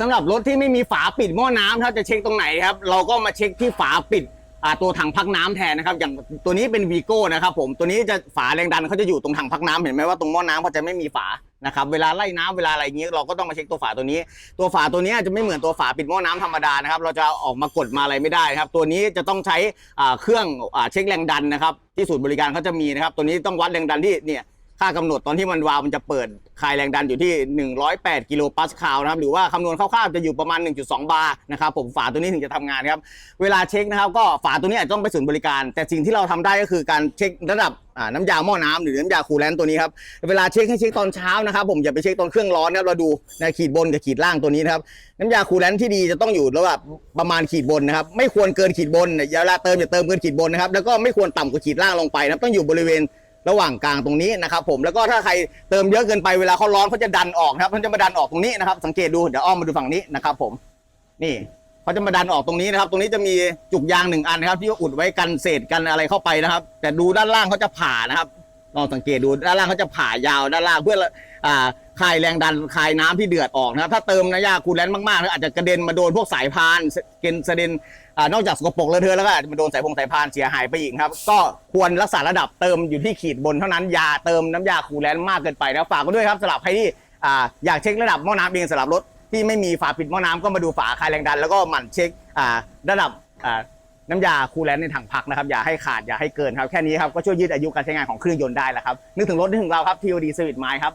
สำหรับรถที่ไม่มีฝาปิดหม้อน้ำถ้าจะเช็คตรงไหนครับเราก็มาเช็คที่ฝาปิดตัวถังพักน้ำแทนนะครับอย่างตัวนี้เป็นวีโก้นะครับผมตัวนี้จะฝาแรงดันเขาจะอยู่ตรงถังพักน้ำเห็นไหมว่าตรงหม้อน้ำเขาจะไม่มีฝานะครับเวลาไล่น้ำเวลาอะไรอย่างเงี้ยเราก็ต้องมาเช็คตัวฝาตัวนี้ ตัวฝาตัวนี้จะไม่เหมือนตัวฝาปิดหม้อน้ำธรรมดานะครับเราจะออกมากดมาอะไรไม่ได้ครับตัวนี้จะต้องใช้เครื่องเช็คแรงดันนะครับที่ศูนย์บริการเขาจะมีนะครับตัวนี้ต้องวัดแรงดันที่เนี่ย ค่ากำหนดตอนที่มันวาล์วมันจะเปิดคลายแรงดันอยู่ที่ 108 กิโลปาสคาลนะครับหรือว่าคำนวณคร่าวๆจะอยู่ประมาณ 1.2 บาร์นะครับผมฝาตัวนี้ถึงจะทำงานครับเวลาเช็คนะครับก็ฝาตัวนี้ต้องไปศูนย์บริการ แต่สิ่งที่เราทำได้ก็คือการเช็คระดับน้ำยาหม้อน้ำหรือน้ำยาคูลแลนต์ตัวนี้ครับเวลาเช็คให้เช็คตอนเช้านะครับผมอย่าไปเช็คตอนเครื่องร้อนนะครับเราดูในขีดบนกับขีดล่างตัวนี้นะครับน้ำยาคูลแลนต์ที่ดีจะต้องอยู่ระดับประมาณขีดบนนะครับไม่ควรเกินขีดบนอย่าเวลาเติมอย่าเติมเกินขีดบนนะครับแล้วก็ไม่ควรต่ำกว่าขีดล่างลงไปนะต้องอยู่บริเวณ ระหว่างกลางตรงนี้นะครับผมแล้วก็ถ้าใครเติมเยอะเกินไปเวลาเขาร้อนเขาจะดันออกนะครับเขาจะมาดันออกตรงนี้นะครับสังเกตดูเดี๋ยวอ้อมมาดูฝั่งนี้นะครับผมนี่เขาจะมาดันออกตรงนี้นะครับ ตรงนี้จะมีจุกยางหนึ่งอันนะครับ ที่อุดไว้กันเศษกันอะไรเข้าไปนะครับ แต่ดูด้านล่างเขาจะผ่านะครับลองสังเกตดูด้านล่างเขาจะผ่ายาวด้านล่างเพื่ออ่า คายแรงดันคายน้ำที่เดือดออกนะครับ ถ้าเติมน้ำยาคูลแลนต์มากๆแล้วอาจจะกระเด็นมาโดนพวกสายพานเกนกระเด็นอนอกจากสกปรกเลอะเทอะแล้วก็อาจจะมาโดนสายพงสายพานเสียหายไปอีกครับ ก็ควรรักษาระดับเติมอยู่ที่ขีดบนเท่านั้นอยาเติมน้ำยาคูลแลนต์มากเกินไปนะฝากกันด้วยครับสำหรับใครที่อยากเช็คระดับหม้อน้ำเองสำหรับรถที่ไม่มีฝาปิดหม้อน้ำก็มาดูฝาคายแรงดัน แล้วก็หมั่นเช็คระดับน้ำยาคูลแลนต์ในถังพักนะครับอย่าให้ขาดอย่าให้เกินครับแค่นี้ครับก็ช่วยยืดอายุการใช้งานของเครื่องยนต์ได้แล้วครับนึกถึงรถนึกถึงเราครับ TOD Service Mind ครับ